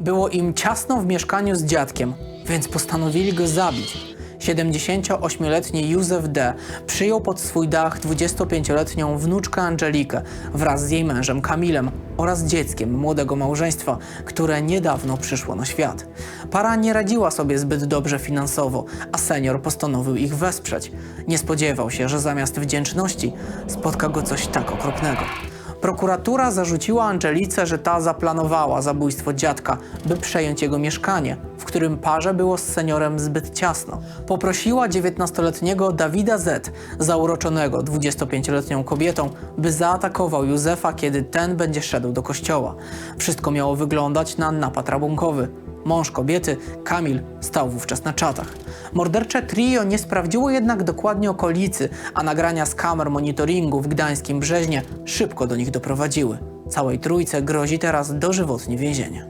Było im ciasno w mieszkaniu z dziadkiem, więc postanowili go zabić. 78-letni Józef D. przyjął pod swój dach 25-letnią wnuczkę Angelikę wraz z jej mężem Kamilem oraz dzieckiem młodego małżeństwa, które niedawno przyszło na świat. Para nie radziła sobie zbyt dobrze finansowo, a senior postanowił ich wesprzeć. Nie spodziewał się, że zamiast wdzięczności spotka go coś tak okropnego. Prokuratura zarzuciła Angelice, że ta zaplanowała zabójstwo dziadka, by przejąć jego mieszkanie, w którym parze było z seniorem zbyt ciasno. Poprosiła 19-letniego Dawida Z., zauroczonego 25-letnią kobietą, by zaatakował Józefa, kiedy ten będzie szedł do kościoła. Wszystko miało wyglądać na napad rabunkowy. Mąż kobiety, Kamil, stał wówczas na czatach. Mordercze trio nie sprawdziło jednak dokładnie okolicy, a nagrania z kamer monitoringu w gdańskim Brzeźnie szybko do nich doprowadziły. Całej trójce grozi teraz dożywotnie więzienie.